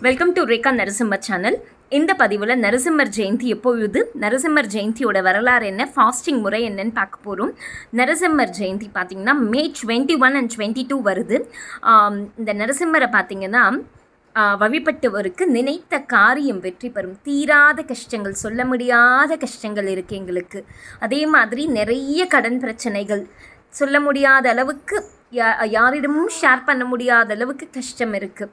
Welcome to Rekha Narasimhar channel இந்த பதிவில் நரசிம்மர் ஜெயந்தி எப்பொழுது நரசிம்மர் ஜெயந்தியோட வரலாறு என்ன ஃபாஸ்டிங் முறை என்னன்னு பார்க்க போகிறோம் நரசிம்மர் ஜெயந்தி பார்த்திங்கன்னா May twenty one and twenty two வருது இந்த நரசிம்மரை பார்த்திங்கன்னா வழிபட்டவருக்கு நினைத்த காரியம் வெற்றி பெறும் தீராத கஷ்டங்கள் சொல்ல முடியாத கஷ்டங்கள் இருக்குது எங்களுக்கு அதே மாதிரி நிறைய கடன் பிரச்சனைகள் சொல்ல முடியாத அளவுக்கு யா யாரிடமும் ஷேர் பண்ண முடியாத அளவுக்கு கஷ்டம் இருக்குது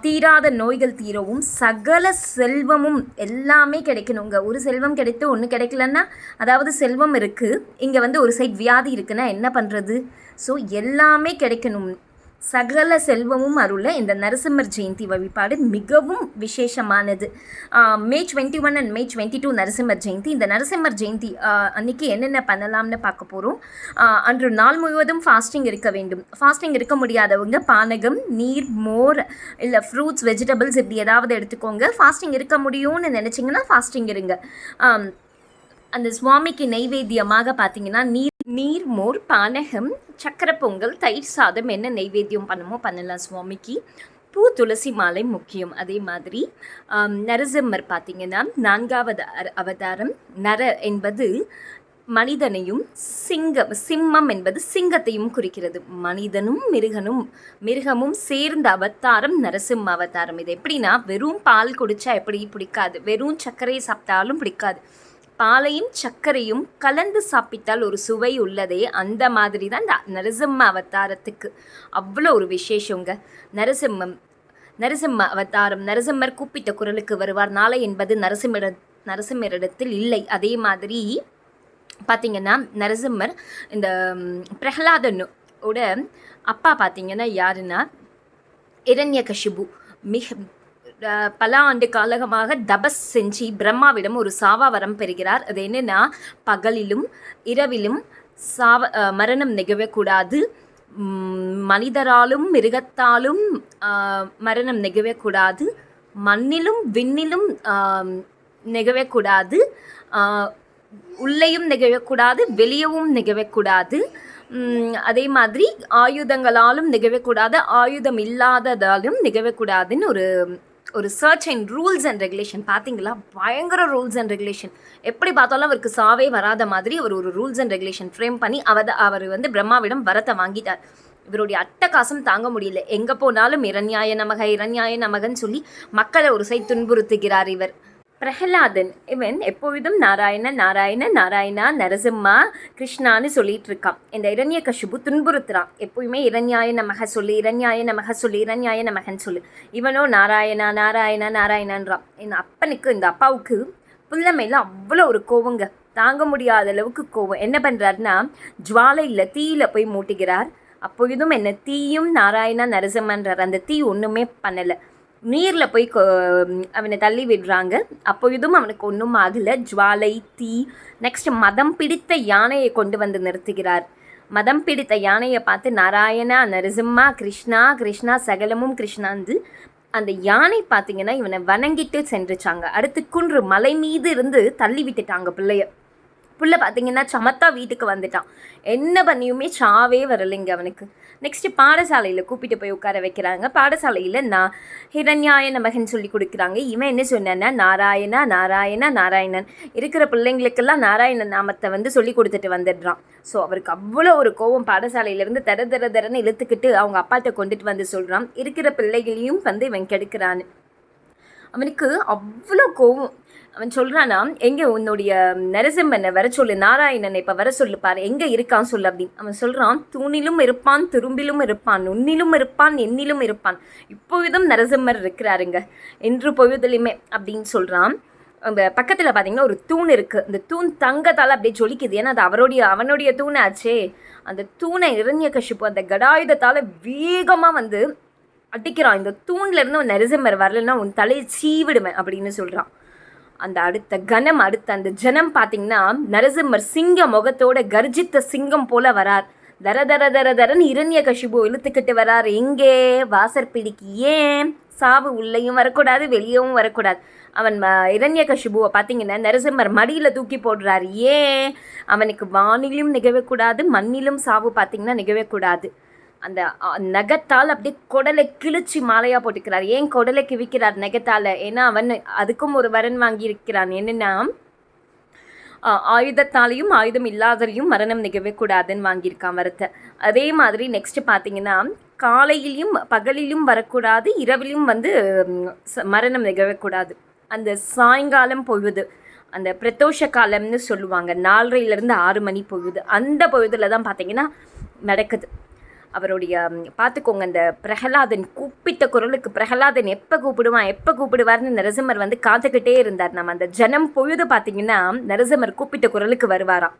தீராத நோய்கள் தீரவும் சகல செல்வமும் எல்லாமே கிடைக்கணுங்க ஒரு செல்வம் கிடைத்து ஒன்று கிடைக்கலன்னா அதாவது செல்வம் இருக்குது இங்கே வந்து ஒரு சைட் வியாதி இருக்குன்னா என்ன பண்ணுறது ஸோ எல்லாமே கிடைக்கணும். சகல செல்வமும் அருள இந்த நரசிம்மர் ஜெயந்தி வழிபாடு மிகவும் விசேஷமானது. May twenty one and May twenty two Narasimhar Jayanti. இந்த நரசிம்மர் ஜெயந்தி அன்றைக்கி அன்னைக்கு என்னென்ன பண்ணலாம்னு பார்க்க போகிறோம் அன்று நாள் முழுவதும் ஃபாஸ்டிங் இருக்க வேண்டும். ஃபாஸ்டிங் இருக்க முடியாதவங்க பானகம் நீர் மோர் இல்லை ஃப்ரூட்ஸ் வெஜிடபிள்ஸ் இப்படி ஏதாவது எடுத்துக்கோங்க. ஃபாஸ்டிங் இருக்க முடியும்னு நினச்சிங்கன்னா ஃபாஸ்டிங் இருங்க. அந்த சுவாமிக்கு நெய்வேத்தியமாக பார்த்தீங்கன்னா நீர் நீர் மோர் பானகம் சக்கரை பொங்கல் தயிர் சாதம் என்ன நெய்வேத்தியம் பண்ணுமோ பண்ணலாம் சுவாமிக்கு. பூ துளசி மாலை முக்கியம். அதே மாதிரி நரசிம்மர் பார்த்தீங்கன்னா நான்காவது அவதாரம் நர என்பது மனிதனையும் சிங்கம் சிம்மம் என்பது சிங்கத்தையும் குறிக்கிறது. மனிதனும் மிருகனும் மிருகமும் சேர்ந்த அவதாரம் நரசிம்ம அவதாரம். இது எப்படின்னா வெறும் பால் குடிச்சா எப்படி பிடிக்காது? வெறும் சர்க்கரையை சாப்பிட்டாலும் பிடிக்காது. பாலையும் சர்க்கரையும் கலந்து சாப்பிட்டால் ஒரு சுவை உள்ளதே அந்த மாதிரி தான் இந்த நரசிம்ம அவதாரத்துக்கு. அவ்வளோ ஒரு விசேஷங்க. நரசிம்மம் நரசிம்ம அவதாரம் நரசிம்மர் கூப்பிட்ட குரலுக்கு வருவார். நாளை என்பது நரசிம்மர நரசிம்மரிடத்தில் இல்லை. அதே மாதிரி பார்த்திங்கன்னா நரசிம்மர் இந்த ம், அப்பா பார்த்திங்கன்னா யாருன்னா இரண்யகஷிபு. மிக பல ஆண்டு காலகமாக தபஸ் செஞ்சு பிரம்மாவிடம் ஒரு சாவா வரம் பெறுகிறார். அது என்னென்னா பகலிலும் இரவிலும் சாவ மரணம் நிகழக்கூடாது. மனிதராலும் மிருகத்தாலும் மரணம் நிகழக்கூடாது. மண்ணிலும் விண்ணிலும் நிகழக்கூடாது. உள்ளேயும் நிகழக்கூடாது வெளியவும் நிகழக்கூடாது. அதே மாதிரி ஆயுதங்களாலும் நிகழக்கூடாது. ஆயுதம் இல்லாததாலும் நிகழக்கூடாதுன்னு ஒரு ஒரு church and rules and regulation பார்த்தீங்களா பயங்கர ரூல்ஸ் அண்ட் ரெகுலேஷன் எப்படி பார்த்தாலும் அவருக்கு சாவே வராத மாதிரி அவர் ஒரு ரூல்ஸ் அண்ட் ரெகுலேஷன் ஃப்ரேம் பண்ணி அவர் அவர் வந்து பிரம்மாவிடம் வரத்தை வாங்கிட்டார். இவருடைய அட்டகாசம் தாங்க முடியல. எங்கே போனாலும் இரண்யாய நமக இரண்யாய நமகன்னு சொல்லி மக்களை ஒரு சை துன்புறுத்துகிறார் இவர். பிரகலாதன் இவன் எப்பொழுதும் நாராயண நாராயண நாராயணா நரசிம்மா கிருஷ்ணான்னு சொல்லிட்டு இருக்கான். இந்த இரண்ய கஷிபு துன்புறுத்துறான். எப்பயுமே இரண்யாய நமக சொல்லு இரண்யாய நமக சொல்லு இரண்யாய நமகன்னு சொல்லு. இவனோ நாராயணா நாராயணா நாராயணன்றான். என் அப்பனுக்கு இந்த அப்பாவுக்கு புல்லமையில் மேல அவ்வளோ ஒரு கோவங்க. தாங்க முடியாத அளவுக்கு கோவம். என்ன பண்ணுறாருன்னா ஜுவாலையில் தீயில் போய் மூட்டுகிறார். அப்பொழுதும் என்ன தீயும் நாராயணா நரசிம்மன்றார். அந்த தீ ஒன்றுமே பண்ணலை. நீரில் போய் அவனை தள்ளி விடுறாங்க. அப்பொழுதும் அவனுக்கு ஒன்றும் ஆகலை. ஜுவாலை தீ நெக்ஸ்ட் மதம் பிடித்த யானையை கொண்டு வந்து நிறுத்துகிறார். மதம் பிடித்த யானையை பார்த்து நாராயணா நரசிம்மா கிருஷ்ணா கிருஷ்ணா சகலமும் கிருஷ்ணாந்து. அந்த யானை பார்த்தீங்கன்னா இவனை வணங்கிட்டு சென்றுச்சாங்க. அடுத்து குன்று மலை மீது இருந்து தள்ளி விட்டுட்டாங்க பிள்ளைய. புள்ள பார்த்தீங்கன்னா சமத்தா வீட்டுக்கு வந்துட்டான். என்ன பண்ணியுமே சாவே வரலைங்க அவனுக்கு. நெக்ஸ்ட்டு பாடசாலையில் கூப்பிட்டு போய் உட்கார வைக்கிறாங்க. பாடசாலையில் நான் ஹிரண்யாய நமகன் சொல்லி கொடுக்குறாங்க. இவன் என்ன சொன்னான்னா நாராயணா நாராயணா நாராயணன். இருக்கிற பிள்ளைங்களுக்கெல்லாம் நாராயணன் நாமத்தை வந்து சொல்லி கொடுத்துட்டு வந்துடுறான். ஸோ அவருக்கு அவ்வளோ ஒரு கோவம் பாடசாலையிலேருந்து தர தர தரன்னு இழுத்துக்கிட்டு அவங்க அப்பாட்ட கொண்டுட்டு வந்து சொல்கிறான் இருக்கிற பிள்ளைகளையும் வந்து இவன் கெடுக்கிறான்னு. அவனுக்கு அவ்வளோ கோவம். அவன் சொல்கிறானா எங்கே உன்னுடைய நரசிம்மனை வர சொல்லு நாராயணனை இப்போ வர சொல்லு பாரு எங்கே இருக்கான் சொல்லு அப்படின்னு. அவன் சொல்கிறான் தூணிலும் இருப்பான் துரும்பிலும் இருப்பான் உன்னிலும் இருப்பான் என்னிலும் இருப்பான். இப்பொழுதும் நரசிம்மர் இருக்கிறாருங்க என்று பொழுதுலையுமே அப்படின்னு சொல்கிறான் அந்த பக்கத்தில் பார்த்தீங்கன்னா ஒரு தூண் இருக்குது அந்த தூண் தங்கத்தால் அப்படியே ஜொலிக்குது. ஏன்னா அது அவருடைய அவனுடைய தூணாச்சே. அந்த தூணை இரண்ய கஷிப்பு அந்த கடாயுதத்தால் வேகமாக வந்து அடிக்கிறான். இந்த தூண்லேருந்து உன் நரசிம்மர் வரலன்னா உன் தலையை சீவிடுவேன் அப்படின்னு சொல்கிறான் அந்த அடுத்த கணம் அடுத்த அந்த ஜனம் பார்த்தீங்கன்னா நரசிம்மர் சிங்க முகத்தோட கர்ஜித்த சிங்கம் போல வரார். தர தர தர தரன் இரண்ய கஷிபு இழுத்துக்கிட்டு வரார். எங்கே? வாசற்பிடிக்கு ஏன்? சாவு உள்ளேயும் வரக்கூடாது வெளியவும் வரக்கூடாது. அவன் இரண்ய கஷிபுவை பார்த்தீங்கன்னா நரசிம்மர் மடியில் தூக்கி போடுறார். ஏன்? அவனுக்கு வானிலும் நிகழக்கூடாது மண்ணிலும் சாவு பார்த்தீங்கன்னா நிகழக்கூடாது. அந்த நகத்தால் அப்படியே குடலை கிழிச்சு மாலையாக போட்டுக்கிறார். ஏன் குடலை கிழிக்கிறார் நகத்தால்? ஏன்னா அவன் அதுக்கும் ஒரு வரன் வாங்கியிருக்கிறான். என்னென்னா ஆயுதத்தாலையும் ஆயுதம் இல்லாதலையும் மரணம் நிகழக்கூடாதுன்னு வாங்கியிருக்கான் வரத்தை. அதே மாதிரி நெக்ஸ்ட்டு பார்த்தீங்கன்னா காலையிலையும் பகலிலும் வரக்கூடாது இரவிலும் வந்து மரணம் நிகவே மரணம் நிகழக்கூடாது அந்த சாயங்காலம் பொழுது அந்த பிரதோஷ காலம்னு சொல்லுவாங்க. நாலரையிலேருந்து ஆறு மணி பொழுது. அந்த பொழுதுல தான் பார்த்தீங்கன்னா நடக்குது. அவருடைய பார்த்துக்கோங்க அந்த பிரகலாதன் கூப்பிட்ட குரலுக்கு பிரகலாதன் எப்போ கூப்பிடுவான் எப்போ கூப்பிடுவார்னு நரசிம்மர் வந்து காத்துக்கிட்டே இருந்தார். நம்ம அந்த ஜனம் பொழுது பார்த்தீங்கன்னா நரசிம்மர் கூப்பிட்ட குரலுக்கு வருவாராம்.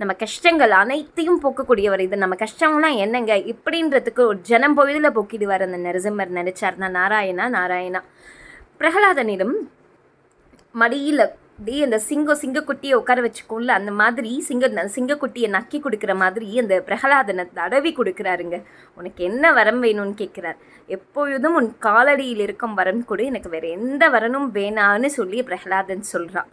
நம்ம கஷ்டங்கள் அனைத்தையும் போக்கக்கூடியவர் இது. நம்ம கஷ்டம்லாம் என்னங்க? இப்படின்றதுக்கு ஒரு ஜனம் பொழுதில் போக்கிடுவார் அந்த நரசிம்மர். நினைச்சார்னா நாராயணா நாராயணா. பிரகலாதனிடம் மடியில் அப்படியே அந்த சிங்கம் சிங்கக்குட்டியை உட்கார வச்சுக்கோல்ல அந்த மாதிரி சிங்க சிங்கக்குட்டியை நக்கி கொடுக்குற மாதிரி அந்த பிரகலாதனை தடவி கொடுக்குறாருங்க. உனக்கு என்ன வரம் வேணும்னு கேட்குறார். எப்பொழுதும் உன் காலடியில் இருக்கும் வரம் கூட எனக்கு வேறு எந்த வரனும் வேணான்னு சொல்லி பிரகலாதன் சொல்கிறான்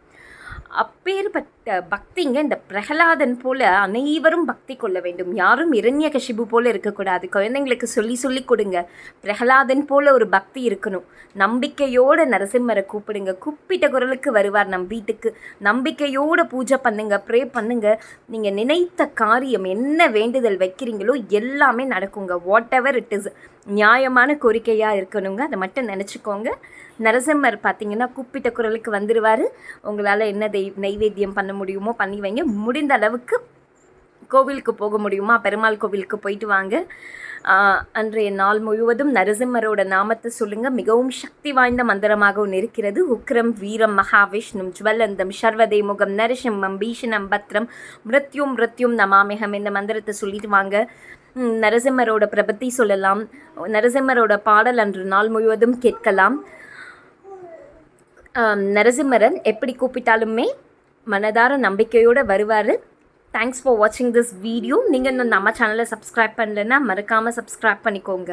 அப்பேற்பட்ட பக்திங்க இந்த பிரகலாதன் போல அனைவரும் பக்தி கொள்ள வேண்டும். யாரும் இரண்ய கஷிபு போல இருக்கக்கூடாது. குழந்தைங்களுக்கு சொல்லி சொல்லி கொடுங்க. பிரகலாதன் போல ஒரு பக்தி இருக்கணும். நம்பிக்கையோட நரசிம்மரை கூப்பிடுங்க. கூப்பிட்ட குரலுக்கு வருவார் நம் வீட்டுக்கு. நம்பிக்கையோட பூஜை பண்ணுங்க ப்ரே பண்ணுங்க. நீங்கள் நினைத்த காரியம் என்ன வேண்டுதல் வைக்கிறீங்களோ எல்லாமே நடக்குங்க. வாட் எவர் இட் இஸ் நியாயமான கோரிக்கையாக இருக்கணுங்க. அதை மட்டும் நினச்சிக்கோங்க. நரசிம்மர் பார்த்தீங்கன்னா கூப்பிட்ட குரலுக்கு வந்துடுவார் உங்களால் என்ன தெய் நைவேத்தியம் பண்ண முடியுமோ பண்ணி வைங்க. முடிந்த அளவுக்கு கோவிலுக்கு போக முடியுமா? பெருமாள் கோவிலுக்கு போயிட்டு வாங்க. அன்றைய நாள் முழுவதும் நரசிம்மரோட நாமத்தை சொல்லுங்க. மிகவும் சக்தி வாய்ந்த மந்திரமாக ஒன்று இருக்கிறது. உக்ரம் வீரம் மகாவிஷ்ணும் ஜுவலந்தம் சர்வதேமுகம் நரசிம்மம் பீஷணம் பத்ரம் மிருத்யும் மிருத்யும் நமாமிகம் இந்த மந்திரத்தை சொல்லிட்டு வாங்க. நரசிம்மரோட பிரபத்தி சொல்லலாம். நரசிம்மரோட பாடல் அன்று நாள் முழுவதும் கேட்கலாம். நரசிம்மரன் எப்படி கூப்பிட்டாலுமே மனதார நம்பிக்கையோடு வருவார். தேங்க்ஸ் ஃபார் வாட்சிங் திஸ் வீடியோ நீங்கள் இன்னும் நம்ம சேனலை சப்ஸ்கிரைப் பண்ணலைன்னா மறக்காமல் சப்ஸ்கிரைப் பண்ணிக்கோங்க.